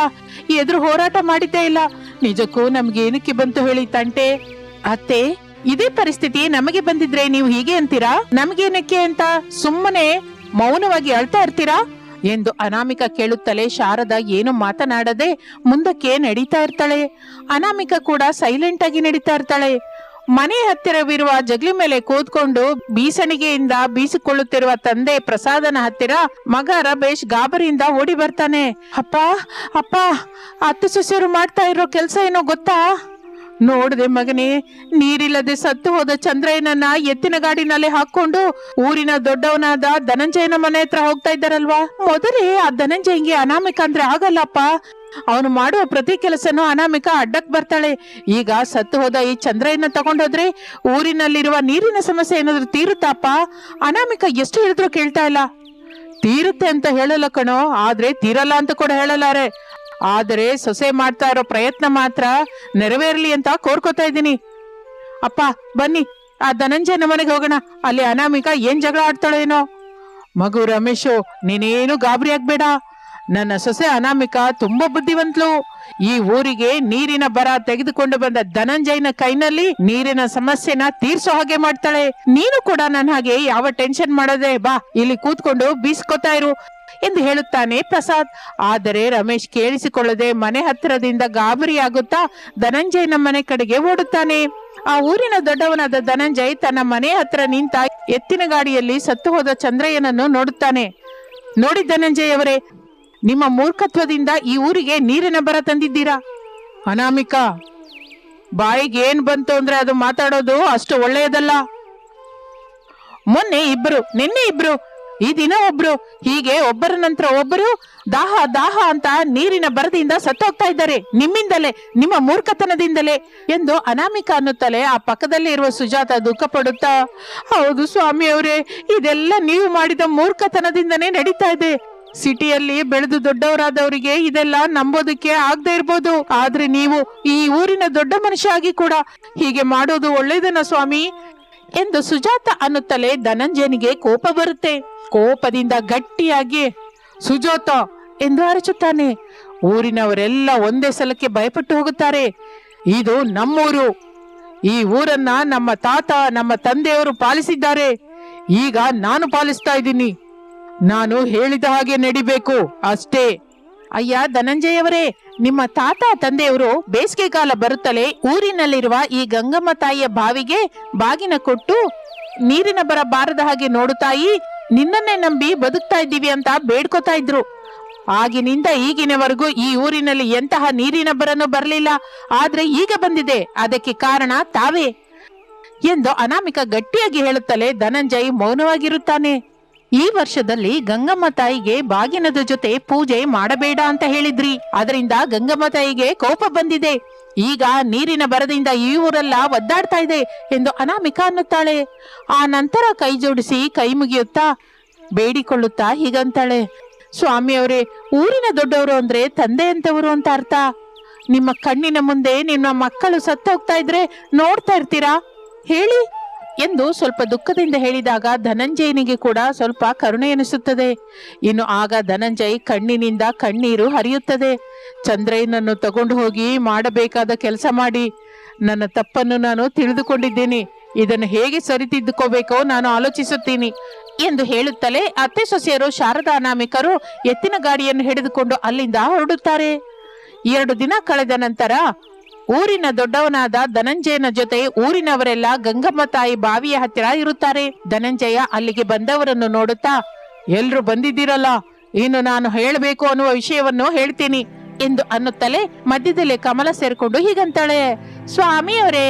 ಎದುರು ಹೋರಾಟ ಮಾಡಿದ್ದೇ ಇಲ್ಲ. ನಿಜಕ್ಕೂ ನಮ್ಗೆ ಏನಕ್ಕೆ ಬಂತು ಹೇಳಿ ತಂಟೆ? ಅತ್ತೆ, ಇದೇ ಪರಿಸ್ಥಿತಿ ನಮಗೆ ಬಂದಿದ್ರೆ ನೀವು ಹೀಗೆ ಅಂತೀರಾ? ನಮ್ಗೇನಕ್ಕೆ ಅಂತ ಸುಮ್ಮನೆ ಮೌನವಾಗಿ ಅಳ್ತಾ ಇರ್ತೀರಾ? ಎಂದು ಅನಾಮಿಕ ಕೇಳುತ್ತಲೇ ಶಾರದ ಏನು ಮಾತನಾಡದೆ ಮುಂದಕ್ಕೆ ನಡೀತಾ ಇರ್ತಾಳೆ. ಅನಾಮಿಕ ಕೂಡ ಸೈಲೆಂಟ್ ಆಗಿ ನಡೀತಾ ಇರ್ತಾಳೆ. ಮನೆ ಹತ್ತಿರವಿರುವ ಜಗ್ಲಿ ಮೇಲೆ ಕೂತ್ಕೊಂಡು ಬೀಸಣಿಗೆಯಿಂದ ಬೀಸಿಕೊಳ್ಳುತ್ತಿರುವ ತಂದೆ ಪ್ರಸಾದನ ಹತ್ತಿರ ಮಗ ರಮೇಶ್ ಗಾಬರಿಯಿಂದ ಓಡಿ ಬರ್ತಾನೆ. ಅಪ್ಪ ಅಪ್ಪ, ಅತ್ತ, ಸೊಸೆಯರು ಮಾಡ್ತಾ ಇರೋ ಕೆಲಸ ಏನೋ ಗೊತ್ತಾ? ನೋಡ್ದೆ ಮಗನೇ, ನೀರಿಲ್ಲದೆ ಸತ್ತು ಹೋದ ಚಂದ್ರಯ್ಯನನ್ನ ಎತ್ತಿನ ಗಾಡಿನಲ್ಲಿ ಹಾಕೊಂಡು ಊರಿನ ದೊಡ್ಡವನಾದ ಧನಂಜಯನ ಮನೆ ಹತ್ರ ಹೋಗ್ತಾ ಇದ್ದಾರಲ್ವಾ? ಮೊದಲೇ ಆ ಧನಂಜಯಂಗೆ ಅನಾಮಿಕ ಅಂದ್ರೆ ಆಗಲ್ಲಪ್ಪ. ಅವನು ಮಾಡುವ ಪ್ರತಿ ಕೆಲಸನೂ ಅನಾಮಿಕ ಅಡ್ಡಕ್ ಬರ್ತಾಳೆ. ಈಗ ಸತ್ತು ಹೋದ ಈ ಚಂದ್ರಯ್ಯನ ತಗೊಂಡೋದ್ರೆ ಊರಿನಲ್ಲಿರುವ ನೀರಿನ ಸಮಸ್ಯೆ ಏನಾದ್ರೂ ತೀರುತ್ತಾಪ ಅನಾಮಿಕ ಎಷ್ಟು ಹೇಳಿದ್ರು ಕೇಳ್ತಾ ಇಲ್ಲ. ತೀರುತ್ತೆ ಅಂತ ಹೇಳಲ್ಲ ಕಣೋ, ಆದ್ರೆ ತೀರಲ್ಲ ಅಂತ ಕೂಡ ಹೇಳಲಾರೆ. ಆದರೆ ಸೊಸೆ ಮಾಡ್ತಾ ಇರೋ ಪ್ರಯತ್ನ ಮಾತ್ರ ನೆರವೇರ್ಲಿ ಅಂತ ಕೋರ್ಕೋತಾ ಇದ್ದೀನಿ. ಅಪ್ಪ, ಬನ್ನಿ. ಆ ಧನಂಜಯನ ಮನೆಗೆ ಹೋಗೋಣ. ಅಲ್ಲಿ ಅನಾಮಿಕ ಏನ್ ಜಗಳ ಆಡ್ತಾಳೋ ಏನೋ. ಮಗು ರಮೇಶು, ನೀನೇನು ಗಾಬರಿ ಆಗ್ಬೇಡ. ನನ್ನ ಸೊಸೆ ಅನಾಮಿಕ ತುಂಬಾ ಬುದ್ಧಿವಂತಲು. ಈ ಊರಿಗೆ ನೀರಿನ ಬರ ತೆಗೆದುಕೊಂಡು ಬಂದ ಧನಂಜಯನ ಕೈನಲ್ಲಿ ನೀರಿನ ಸಮಸ್ಯೆನ ತೀರ್ಸೋ ಹಾಗೆ ಮಾಡ್ತಾಳೆ. ನೀನು ಕೂಡ ನನ್ನ ಹಾಗೆ ಯಾವ ಟೆನ್ಷನ್ ಮಾಡದೆ ಬಾ. ಇಲ್ಲಿ ಕೂತ್ಕೊಂಡು ಬೀಸ್ಕೊತಾ ಇರು. ಎಂದು ಹೇಳುತ್ತಾನೆ ಪ್ರಸಾದ್. ಆದರೆ ರಮೇಶ್ ಕೇಳಿಸಿಕೊಳ್ಳದೆ ಮನೆ ಹತ್ತಿರದಿಂದ ಗಾಬರಿಯಾಗುತ್ತಾ ಧನಂಜಯನ ಮನೆ ಕಡೆಗೆ ಓಡುತ್ತಾನೆ. ಆ ಊರಿನ ದೊಡ್ಡವನಾದ ಧನಂಜಯ್ ತನ್ನ ಮನೆ ಹತ್ರ ನಿಂತ ಎತ್ತಿನ ಗಾಡಿಯಲ್ಲಿ ಸತ್ತು ಹೋದ ಚಂದ್ರಯ್ಯನನ್ನು ನೋಡುತ್ತಾನೆ. ನೋಡಿ ಧನಂಜಯ್ ಅವರೇ, ನಿಮ್ಮ ಮೂರ್ಖತ್ವದಿಂದ ಈ ಊರಿಗೆ ನೀರಿನ ಬರ ತಂದಿದ್ದೀರಾ? ಅನಾಮಿಕಾ, ಬಾಯಿಗೆ ಏನ್ ಬಂತು ಅಂದ್ರೆ ಅದು ಮಾತಾಡೋದು ಅಷ್ಟು ಒಳ್ಳೆಯದಲ್ಲ. ಮೊನ್ನೆ ಇಬ್ರು, ನಿನ್ನೆ ಇಬ್ರು ಈ ದಿನ ಒಬ್ರು, ಹೀಗೆ ಒಬ್ಬರ ನಂತರ ಒಬ್ಬರು ದಾಹ ದಾಹ ಅಂತ ನೀರಿನ ಬರದಿಂದ ಸತ್ತೋಗ್ತಾ ಇದ್ದಾರೆ. ನಿಮ್ಮಿಂದಲೇ, ನಿಮ್ಮ ಮೂರ್ಖತನದಿಂದಲೇ ಎಂದು ಅನಾಮಿಕ ಅನ್ನುತ್ತಲೇ ಆ ಪಕ್ಕದಲ್ಲಿ ಇರುವ ಸುಜಾತ ದುಃಖ ಪಡುತ್ತಾ, ಹೌದು ಸ್ವಾಮಿಯವರೇ, ಇದೆಲ್ಲ ನೀವು ಮಾಡಿದ ಮೂರ್ಖತನದಿಂದನೇ ನಡೀತಾ ಇದೆ. ಸಿಟಿಯಲ್ಲಿ ಬೆಳೆದು ದೊಡ್ಡವರಾದವರಿಗೆ ಇದೆಲ್ಲ ನಂಬೋದಕ್ಕೆ ಆಗದೆ ಇರ್ಬೋದು. ಆದ್ರೆ ನೀವು ಈ ಊರಿನ ದೊಡ್ಡ ಮನುಷ್ಯ ಆಗಿ ಕೂಡ ಹೀಗೆ ಮಾಡೋದು ಒಳ್ಳೇದನ್ನ ಸ್ವಾಮಿ? ಎಂದು ಸುಜಾತ ಅನ್ನುತ್ತಲೇ ಧನಂಜಯನಿಗೆ ಕೋಪ ಬರುತ್ತೆ. ಕೋಪದಿಂದ ಗಟ್ಟಿಯಾಗಿ ಸುಜೋತ ಎಂದು ಅರಚುತ್ತಾನೆ. ಊರಿನವರೆಲ್ಲ ಒಂದೇ ಸಲಕ್ಕೆ ಭಯಪಟ್ಟು ಹೋಗುತ್ತಾರೆ. ಇದು ನಮ್ಮೂರು. ಈ ಊರನ್ನ ನಮ್ಮ ತಾತ, ನಮ್ಮ ತಂದೆಯವರು ಪಾಲಿಸಿದ್ದಾರೆ. ಈಗ ನಾನು ಪಾಲಿಸ್ತಾ ಇದ್ದೀನಿ. ನಾನು ಹೇಳಿದ ಹಾಗೆ ನಡಿಬೇಕು, ಅಷ್ಟೇ. ಅಯ್ಯ ಧನಂಜಯವರೇ, ನಿಮ್ಮ ತಾತ, ತಂದೆಯವರು ಬೇಸಿಗೆ ಕಾಲ ಬರುತ್ತಲೇ ಊರಿನಲ್ಲಿರುವ ಈ ಗಂಗಮ್ಮ ತಾಯಿಯ ಬಾವಿಗೆ ಬಾಗಿನ ಕೊಟ್ಟು ನೀರಿನ ಬರ ಬಾರದ ಹಾಗೆ ನೋಡು ತಾಯಿ ನಿನ್ನನ್ನೇ ನಂಬಿ ಬದುಕ್ತಾ ಇದ್ದೀವಿ ಅಂತ ಬೇಡ್ಕೋತಾ ಇದ್ರು. ಆಗಿನಿಂದ ಈಗಿನವರೆಗೂ ಈ ಊರಿನಲ್ಲಿ ಎಂತಹ ನೀರಿನ ಬರನು ಬರಲಿಲ್ಲ. ಆದ್ರೆ ಈಗ ಬಂದಿದೆ. ಅದಕ್ಕೆ ಕಾರಣ ತಾವೇ ಎಂದು ಅನಾಮಿಕ ಗಟ್ಟಿಯಾಗಿ ಹೇಳುತ್ತಲೇ ಧನಂಜಯ್ ಮೌನವಾಗಿರುತ್ತಾನೆ. ಈ ವರ್ಷದಲ್ಲಿ ಗಂಗಮ್ಮ ತಾಯಿಗೆ ಬಾಗಿನದ ಜೊತೆ ಪೂಜೆ ಮಾಡಬೇಡ ಅಂತ ಹೇಳಿದ್ರಿ. ಅದರಿಂದ ಗಂಗಮ್ಮ ತಾಯಿಗೆ ಕೋಪ ಬಂದಿದೆ. ಈಗ ನೀರಿನ ಬರದಿಂದ ಈ ಊರೆಲ್ಲ ಒದ್ದಾಡ್ತಾ ಇದೆ ಎಂದು ಅನಾಮಿಕ ಅನ್ನುತ್ತಾಳೆ. ಆ ನಂತರ ಕೈ ಜೋಡಿಸಿ ಕೈ ಮುಗಿಯುತ್ತಾ ಬೇಡಿಕೊಳ್ಳುತ್ತಾ ಹೀಗಂತಾಳೆ. ಸ್ವಾಮಿಯವರೇ, ಊರಿನ ದೊಡ್ಡವರು ಅಂದ್ರೆ ತಂದೆ ಅಂತವರು ಅಂತ ಅರ್ಥ. ನಿಮ್ಮ ಕಣ್ಣಿನ ಮುಂದೆ ನಿಮ್ಮ ಮಕ್ಕಳು ಸತ್ತೋಗ್ತಾ ಇದ್ರೆ ನೋಡ್ತಾ ಇರ್ತೀರಾ? ಹೇಳಿ. ಎಂದು ಸ್ವಲ್ಪ ದುಃಖದಿಂದ ಹೇಳಿದಾಗ ಧನಂಜಯನಿಗೆ ಕೂಡ ಸ್ವಲ್ಪ ಕರುಣೆ ಎನಿಸುತ್ತದೆ. ಇನ್ನು ಆಗ ಧನಂಜಯ್ ಕಣ್ಣಿನಿಂದ ಕಣ್ಣೀರು ಹರಿಯುತ್ತದೆ. ಚಂದ್ರಯ್ಯನನ್ನು ತಗೊಂಡು ಹೋಗಿ ಮಾಡಬೇಕಾದ ಕೆಲಸ ಮಾಡಿ. ನನ್ನ ತಪ್ಪನ್ನು ನಾನು ತಿಳಿದುಕೊಂಡಿದ್ದೇನೆ. ಇದನ್ನು ಹೇಗೆ ಸರಿತಿದ್ದುಕೋಬೇಕೋ ನಾನು ಆಲೋಚಿಸುತ್ತೀನಿ ಎಂದು ಹೇಳುತ್ತಲೇ ಅತ್ತೆ ಸೊಸೆಯರು ಶಾರದಾ ನಾಮಿಕರು ಎತ್ತಿನ ಗಾಡಿಯನ್ನು ಹಿಡಿದುಕೊಂಡು ಅಲ್ಲಿಂದ ಹೊರಡುತ್ತಾರೆ. ಎರಡು ದಿನ ಕಳೆದ ನಂತರ ಊರಿನ ದೊಡ್ಡವನಾದ ಧನಂಜಯನ ಜೊತೆ ಊರಿನವರೆಲ್ಲ ಗಂಗಮ್ಮ ತಾಯಿ ಬಾವಿಯ ಹತ್ತಿರ ಇರುತ್ತಾರೆ. ಧನಂಜಯ ಅಲ್ಲಿಗೆ ಬಂದವರನ್ನು ನೋಡುತ್ತಾ, ಎಲ್ರು ಬಂದಿದ್ದೀರಲ್ಲ? ಇನ್ನು ನಾನು ಹೇಳಬೇಕು ಅನ್ನುವ ವಿಷಯವನ್ನು ಹೇಳ್ತೀನಿ ಎಂದು ಅನ್ನುತ್ತಲೇ ಮಧ್ಯದಲ್ಲಿ ಕಮಲ ಸೇರ್ಕೊಂಡು ಹೀಗಂತಾಳೆ ಸ್ವಾಮಿಯವರೇ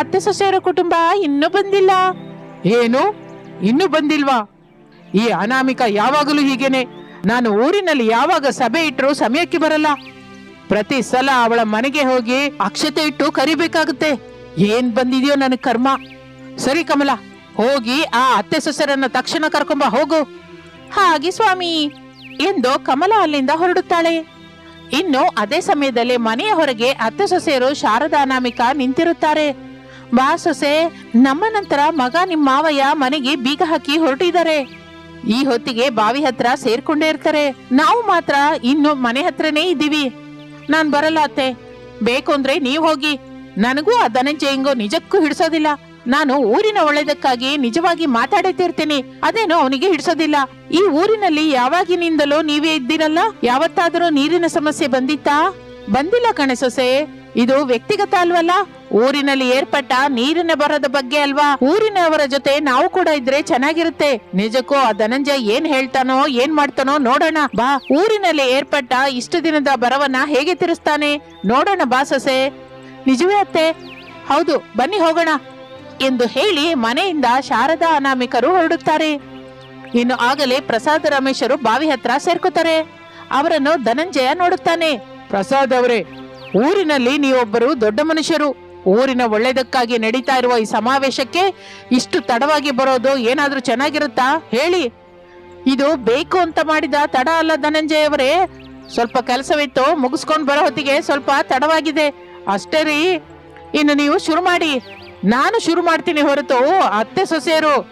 ಅತ್ತೆ ಸೊಸೆಯರ ಕುಟುಂಬ ಇನ್ನೂ ಬಂದಿಲ್ಲ. ಏನು? ಇನ್ನೂ ಬಂದಿಲ್ವಾ? ಈ ಅನಾಮಿಕ ಯಾವಾಗಲೂ ಹೀಗೇನೆ. ನಾನು ಊರಿನಲ್ಲಿ ಯಾವಾಗ ಸಭೆ ಇಟ್ಟರು ಸಮಯಕ್ಕೆ ಬರಲ್ಲ. ಪ್ರತಿ ಸಲ ಅವಳ ಮನೆಗೆ ಹೋಗಿ ಅಕ್ಷತೆ ಇಟ್ಟು ಕರಿಬೇಕಾಗುತ್ತೆ. ಏನ್ ಬಂದಿದೆಯೋ ನನ್ನ ಕರ್ಮ. ಸರಿ ಕಮಲ ಹೋಗಿ ಆ ಅತ್ತೆ ಸೊಸರನ್ನ ತಕ್ಷಣ ಕರ್ಕೊಂಬ ಹೋಗು. ಹಾಗೆ ಸ್ವಾಮಿ. ಎಂದು ಕಮಲ ಅಲ್ಲಿಂದ ಹೊರಡುತ್ತಾಳೆ. ಇನ್ನು ಅದೇ ಸಮಯದಲ್ಲಿ ಮನೆಯ ಹೊರಗೆ ಅತ್ತೆ ಸೊಸೆಯರು ಶಾರದಾ ಅನಾಮಿಕ ನಿಂತಿರುತ್ತಾರೆ. ಬಾ ಸೊಸೆ ನಮ್ಮ ನಂತರ ಮಗ ನಿಮ್ಮ ಮಾವಯ್ಯ ಮನೆಗೆ ಬೀಗ ಹಾಕಿ ಹೊರಟಿದ್ದಾರೆ. ಈ ಹೊತ್ತಿಗೆ ಬಾವಿ ಹತ್ರ ಸೇರ್ಕೊಂಡೇ ಇರ್ತಾರೆ. ನಾವು ಮಾತ್ರ ಇನ್ನು ಮನೆ ಹತ್ರನೇ ಇದ್ದೀವಿ. ನಾನ್ ಬರಲ್ಲ ಅತ್ತೆ. ಬೇಕು ಅಂದ್ರೆ ನೀವ್ ಹೋಗಿ. ನನಗೂ ಆ ಧನಂಜಯಂಗೋ ನಿಜಕ್ಕೂ ಹಿಡಿಸೋದಿಲ್ಲ. ನಾನು ಊರಿನ ಒಳ್ಳೇದಕ್ಕಾಗಿ ನಿಜವಾಗಿ ಮಾತಾಡುತ್ತಿರ್ತೀನಿ ಅದೇನೋ ಅವನಿಗೆ ಹಿಡಿಸೋದಿಲ್ಲ. ಈ ಊರಿನಲ್ಲಿ ಯಾವಾಗಿನಿಂದಲೂ ನೀವೇ ಇದ್ದೀರಲ್ಲ? ಯಾವತ್ತಾದರೂ ನೀರಿನ ಸಮಸ್ಯೆ ಬಂದಿತ್ತಾ? ಬಂದಿಲ್ಲ ಕಣೆ ಸೊಸೆ. ಇದು ವ್ಯಕ್ತಿಗತ ಅಲ್ವಲ್ಲ? ಊರಿನಲ್ಲಿ ಏರ್ಪಟ್ಟ ನೀರಿನ ಬರದ ಬಗ್ಗೆ ಅಲ್ವಾ? ಊರಿನವರ ಜೊತೆ ನಾವು ಕೂಡ ಇದ್ರೆ ಚೆನ್ನಾಗಿರುತ್ತೆ. ನಿಜಕ್ಕೂ ಆ ಧನಂಜಯ ಏನ್ ಹೇಳ್ತಾನೋ, ಏನ್ ಮಾಡ್ತಾನೋ ನೋಡೋಣ. ಬಾ, ಊರಿನಲ್ಲಿ ಏರ್ಪಟ್ಟ ಇಷ್ಟು ದಿನದ ಬರವನ್ನ ಹೇಗೆ ತಿರುಸ್ತಾನೆ? ನೋಡೋಣ ಬಾ ಸೊಸೆ. ನಿಜವೇ ಅತ್ತೆ? ಹೌದು, ಬನ್ನಿ ಹೋಗೋಣ. ಎಂದು ಹೇಳಿ ಮನೆಯಿಂದ ಶಾರದಾ ಅನಾಮಿಕರು ಹೊರಡುತ್ತಾರೆ. ಇನ್ನು ಆಗಲೇ ಪ್ರಸಾದ ರಮೇಶರು ಬಾವಿ ಹತ್ರ ಸೇರ್ಕೋತಾರೆ. ಅವರನ್ನು ಧನಂಜಯ ನೋಡುತ್ತಾನೆ. ಪ್ರಸಾದ್ ಅವರೇ ಊರಿನಲ್ಲಿ ನೀವೊಬ್ಬರು ದೊಡ್ಡ ಮನುಷ್ಯರು, ಊರಿನ ಒಳ್ಳೇದಕ್ಕಾಗಿ ನಡೀತಾ ಇರುವ ಈ ಸಮಾವೇಶಕ್ಕೆ ಇಷ್ಟು ತಡವಾಗಿ ಬರೋದು ಏನಾದರೂ ಚೆನ್ನಾಗಿರುತ್ತಾ? ಹೇಳಿ. ಇದು ಬೇಕು ಅಂತ ಮಾಡಿದ ತಡ ಅಲ್ಲ ಧನಂಜಯ ಅವರೇ. ಸ್ವಲ್ಪ ಕೆಲಸವಿತ್ತು, ಮುಗಿಸ್ಕೊಂಡು ಬರೋ ಹೊತ್ತಿಗೆ ಸ್ವಲ್ಪ ತಡವಾಗಿದೆ. ಅಷ್ಟೇ ರೀ. ಇನ್ನು ನೀವು ಶುರು ಮಾಡಿ. ನಾನು ಶುರು ಮಾಡ್ತೀನಿ ಹೊರತು ಅತ್ತೆ, ಸೊಸೆಯರು,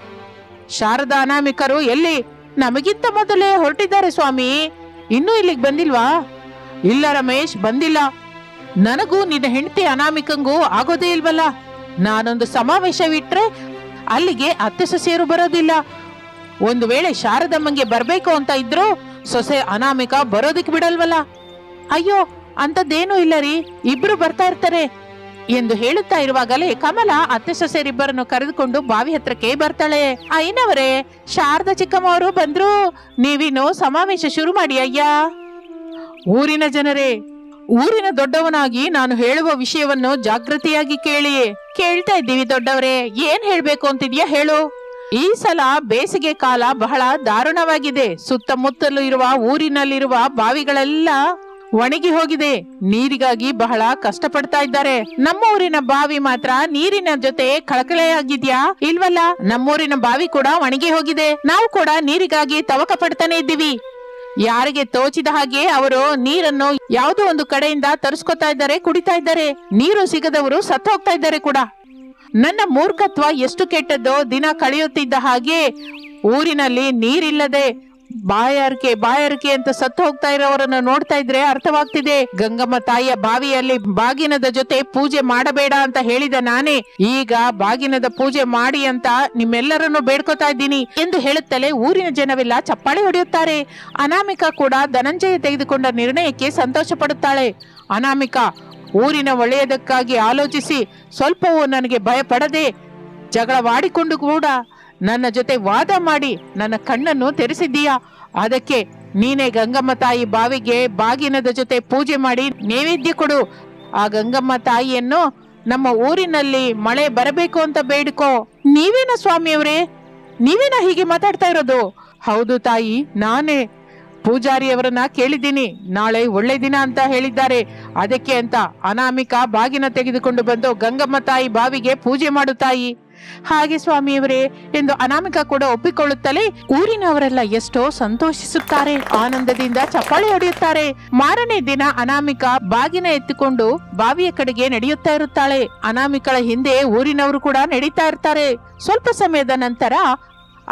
ಶಾರದಾ ಅನಾಮಿಕರು ಎಲ್ಲಿ? ನಮಗಿಂತ ಮೊದಲೇ ಹೊರಟಿದ್ದಾರೆ ಸ್ವಾಮಿ. ಇನ್ನೂ ಇಲ್ಲಿಗೆ ಬಂದಿಲ್ವಾ? ಇಲ್ಲ ರಮೇಶ್, ಬಂದಿಲ್ಲ. ನನಗೂ ನಿನ್ನ ಹೆಂಡತಿ ಅನಾಮಿಕಂಗೂ ಆಗೋದೇ ಇಲ್ವಲ್ಲ? ನಾನೊಂದು ಸಮಾವೇಶವಿಟ್ರೆ ಅಲ್ಲಿಗೆ ಅತ್ತೆ ಸೊಸೆಯರು ಬರೋದಿಲ್ಲ. ಒಂದು ವೇಳೆ ಶಾರದಮ್ಮಂಗೆ ಬರಬೇಕು ಅಂತ ಇದ್ರು ಸೊಸೆ ಅನಾಮಿಕ ಬರೋದಕ್ಕೆ ಬಿಡಲ್ವಲ್ಲ? ಅಯ್ಯೋ ಅಂತದ್ದೇನೂ ಇಲ್ಲ ರೀ. ಇಬ್ರು ಬರ್ತಾ ಇರ್ತಾರೆ ಎಂದು ಹೇಳುತ್ತಾ ಇರುವಾಗಲೇ ಕಮಲ ಅತ್ತೆ ಸೊಸೆಯರಿಬ್ಬರನ್ನು ಕರೆದುಕೊಂಡು ಬಾವಿ ಹತ್ರಕ್ಕೆ ಬರ್ತಾಳೆ. ಅಯ್ಯನವರೇ ಶಾರದ ಚಿಕ್ಕಮ್ಮವರು ಬಂದ್ರು. ನೀವಿನ್ನು ಸಮಾವೇಶ ಶುರು ಮಾಡಿ ಅಯ್ಯ. ಊರಿನ ಜನರೇ ಊರಿನ ದೊಡ್ಡವನಾಗಿ ನಾನು ಹೇಳುವ ವಿಷಯವನ್ನು ಜಾಗೃತಿಯಾಗಿ ಕೇಳಿ ಕೇಳ್ತಾ ಇದ್ದೀವಿ ದೊಡ್ಡವರೇ, ಏನ್ ಹೇಳ್ಬೇಕು ಅಂತಿದ್ಯಾ ಹೇಳು. ಈ ಸಲ ಬೇಸಿಗೆ ಕಾಲ ಬಹಳ ದಾರುಣವಾಗಿದೆ. ಸುತ್ತಮುತ್ತಲು ಇರುವ ಊರಿನಲ್ಲಿರುವ ಬಾವಿಗಳೆಲ್ಲ ಒಣಗಿ ಹೋಗಿದೆ. ನೀರಿಗಾಗಿ ಬಹಳ ಕಷ್ಟಪಡ್ತಾ ಇದ್ದಾರೆ. ನಮ್ಮ ಊರಿನ ಬಾವಿ ಮಾತ್ರ ನೀರಿನ ಜೊತೆ ಕಳಕಳೆಯಾಗಿದ್ಯಾ? ಇಲ್ವಲ್ಲ, ನಮ್ಮೂರಿನ ಬಾವಿ ಕೂಡ ಒಣಗಿ ಹೋಗಿದೆ. ನಾವು ಕೂಡ ನೀರಿಗಾಗಿ ತವಕ ಪಡ್ತಾನೆ ಇದ್ದೀವಿ. ಯಾರಿಗೆ ತೋಚಿದ ಹಾಗೆ ಅವರು ನೀರನ್ನು ಯಾವುದೋ ಒಂದು ಕಡೆಯಿಂದ ತರಿಸ್ಕೊತಾ ಇದ್ದಾರೆ, ಕುಡಿತಾ ಇದ್ದಾರೆ. ನೀರು ಸಿಗದವರು ಸತ್ತು ಹೋಗ್ತಾ ಇದ್ದಾರೆ ಕೂಡ. ನನ್ನ ಮೂರ್ಖತ್ವ ಎಷ್ಟು ಕೆಟ್ಟದ್ದೋ ದಿನ ಕಳೆಯುತ್ತಿದ್ದ ಹಾಗೆ ಊರಿನಲ್ಲಿ ನೀರಿಲ್ಲದೆ ಬಾಯಾರಿಕೆ ಬಾಯಾರಿಕೆ ಅಂತ ಸತ್ತು ಹೋಗ್ತಾ ಇರೋವರನ್ನು ನೋಡ್ತಾ ಇದ್ರೆ ಅರ್ಥವಾಗ್ತಿದೆ. ಗಂಗಮ್ಮ ತಾಯಿಯ ಬಾವಿಯಲ್ಲಿ ಬಾಗಿನದ ಜೊತೆ ಪೂಜೆ ಮಾಡಬೇಡ ಅಂತ ಹೇಳಿದ ನಾನೇ, ಈಗ ಬಾಗಿನದ ಪೂಜೆ ಮಾಡಿ ಅಂತ ನಿಮ್ಮೆಲ್ಲರನ್ನು ಬೇಡ್ಕೊತಾ ಇದ್ದೀನಿ ಎಂದು ಹೇಳುತ್ತಲೇ ಊರಿನ ಜನವೆಲ್ಲ ಚಪ್ಪಾಳೆ ಹೊಡೆಯುತ್ತಾರೆ. ಅನಾಮಿಕಾ ಕೂಡ ಧನಂಜಯ ತೆಗೆದುಕೊಂಡ ನಿರ್ಣಯಕ್ಕೆ ಸಂತೋಷ ಪಡುತ್ತಾಳೆ ಅನಾಮಿಕಾ, ಊರಿನ ಒಳ್ಳೆಯದಕ್ಕಾಗಿ ಆಲೋಚಿಸಿ, ಸ್ವಲ್ಪವೂ ನನಗೆ ಭಯಪಡದೆ ಜಗಳವಾಡಿಕೊಂಡು ಕೂಡ ನನ್ನ ಜೊತೆ ವಾದ ಮಾಡಿ ನನ್ನ ಕಣ್ಣನ್ನು ತೆರೆಸಿದ್ದೀಯಾ? ಅದಕ್ಕೆ ನೀನೇ ಗಂಗಮ್ಮ ತಾಯಿ ಬಾವಿಗೆ ಬಾಗಿನದ ಜೊತೆ ಪೂಜೆ ಮಾಡಿ ನೈವೇದ್ಯ ಕೊಡು. ಆ ಗಂಗಮ್ಮ ತಾಯಿಯನ್ನು ನಮ್ಮ ಊರಿನಲ್ಲಿ ಮಳೆ ಬರಬೇಕು ಅಂತ ಬೇಡಿಕೋ. ನೀವೇನ ಸ್ವಾಮಿಯವರೇ ನೀವೇನ ಹೀಗೆ ಮಾತಾಡ್ತಾ ಇರೋದು? ಹೌದು ತಾಯಿ, ನಾನೇ ಪೂಜಾರಿಯವರನ್ನ ಕೇಳಿದ್ದೀನಿ. ನಾಳೆ ಒಳ್ಳೆ ದಿನ ಅಂತ ಹೇಳಿದ್ದಾರೆ. ಅದಕ್ಕೆ ಅಂತ ಅನಾಮಿಕ ಬಾಗಿನ ತೆಗೆದುಕೊಂಡು ಬಂದು ಗಂಗಮ್ಮ ತಾಯಿ ಬಾವಿಗೆ ಪೂಜೆ ಮಾಡು ತಾಯಿ. ಹಾಗೆ ಸ್ವಾಮಿಯವರೇ, ಎಂದು ಅನಾಮಿಕ ಕೂಡ ಒಪ್ಪಿಕೊಳ್ಳುತ್ತಲೇ ಊರಿನವರೆಲ್ಲ ಎಷ್ಟೋ ಸಂತೋಷಿಸುತ್ತಾರೆ, ಆನಂದದಿಂದ ಚಪ್ಪಾಳೆ ಹೊಡೆಯುತ್ತಾರೆ. ಮಾರನೇ ದಿನ ಅನಾಮಿಕ ಬಾಗಿನ ಎತ್ತಿಕೊಂಡು ಬಾವಿಯ ಕಡೆಗೆ ನಡೆಯುತ್ತಾ ಇರುತ್ತಾಳೆ. ಅನಾಮಿಕಳ ಹಿಂದೆ ಊರಿನವರು ಕೂಡ ನಡೀತಾ ಇರ್ತಾರೆ. ಸ್ವಲ್ಪ ಸಮಯದ ನಂತರ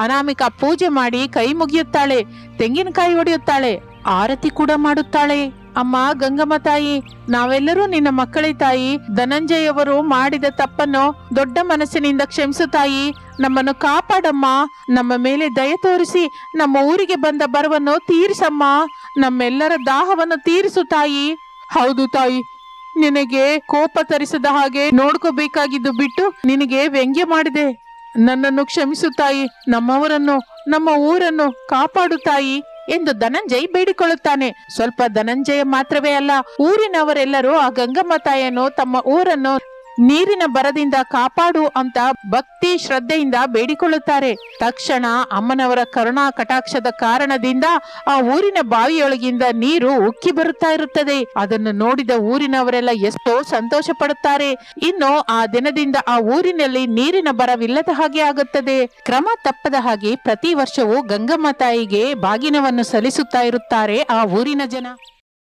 ಅನಾಮಿಕ ಪೂಜೆ ಮಾಡಿ ಕೈ ಮುಗಿಯುತ್ತಾಳೆ, ತೆಂಗಿನಕಾಯಿ ಹೊಡೆಯುತ್ತಾಳೆ, ಆರತಿ ಕೂಡ ಮಾಡುತ್ತಾಳೆ. ಅಮ್ಮ, ಗಂಗಮ್ಮ ತಾಯಿ, ನಾವೆಲ್ಲರೂ ನಿನ್ನ ಮಕ್ಕಳೇ ತಾಯಿ. ಧನಂಜಯವರು ಮಾಡಿದ ತಪ್ಪನ್ನು ದೊಡ್ಡ ಮನಸ್ಸಿನಿಂದ ಕ್ಷಮಿಸು ತಾಯಿ. ನಮ್ಮನ್ನು ಕಾಪಾಡಮ್ಮ. ನಮ್ಮ ಮೇಲೆ ದಯ ತೋರಿಸಿ ನಮ್ಮ ಊರಿಗೆ ಬಂದ ಬರವನ್ನು ತೀರಿಸಮ್ಮ. ನಮ್ಮೆಲ್ಲರ ದಾಹವನ್ನು ತೀರಿಸು ತಾಯಿ. ಹೌದು ತಾಯಿ. ನಿನಗೆ ಕೋಪ ತರಿಸದ ಹಾಗೆ ನೋಡ್ಕೋಬೇಕಾಗಿದ್ದು ಬಿಟ್ಟು ನಿನಗೆ ವ್ಯಂಗ್ಯ ಮಾಡಿದೆ. ನನ್ನನ್ನು ಕ್ಷಮಿಸು ತಾಯಿ. ನಮ್ಮವರನ್ನು, ನಮ್ಮ ಊರನ್ನು ಕಾಪಾಡು ತಾಯಿ. ಎಂದು ಧನಂಜಯ್ ಬೇಡಿಕೊಳ್ಳುತ್ತಾನೆ. ಸ್ವಲ್ಪ ಧನಂಜಯ ಮಾತ್ರವೇ ಅಲ್ಲ ಊರಿನವರೆಲ್ಲರೂ ಆ ಗಂಗಮ್ಮ ತಾಯಿಯನ್ನು ತಮ್ಮ ಊರನ್ನು ನೀರಿನ ಬರದಿಂದ ಕಾಪಾಡು ಅಂತ ಭಕ್ತಿ ಶ್ರದ್ಧೆಯಿಂದ ಬೇಡಿಕೊಳ್ಳುತ್ತಾರೆ. ತಕ್ಷಣ ಅಮ್ಮನವರ ಕರುಣಾ ಕಟಾಕ್ಷದ ಕಾರಣದಿಂದ ಆ ಊರಿನ ಬಾವಿಯೊಳಗಿಂದ ನೀರು ಉಕ್ಕಿ ಬರುತ್ತಾ ಇರುತ್ತದೆ. ಅದನ್ನು ನೋಡಿದ ಊರಿನವರೆಲ್ಲ ಎಷ್ಟೋ ಸಂತೋಷ ಪಡುತ್ತಾರೆ ಇನ್ನು ಆ ದಿನದಿಂದ ಆ ಊರಿನಲ್ಲಿ ನೀರಿನ ಬರವಿಲ್ಲದ ಹಾಗೆ ಆಗುತ್ತದೆ. ಕ್ರಮ ತಪ್ಪದ ಹಾಗೆ ಪ್ರತಿ ವರ್ಷವೂ ಗಂಗಮ್ಮ ತಾಯಿಗೆ ಬಾಗಿನವನ್ನು ಸಲ್ಲಿಸುತ್ತಾ ಇರುತ್ತಾರೆ ಆ ಊರಿನ ಜನ.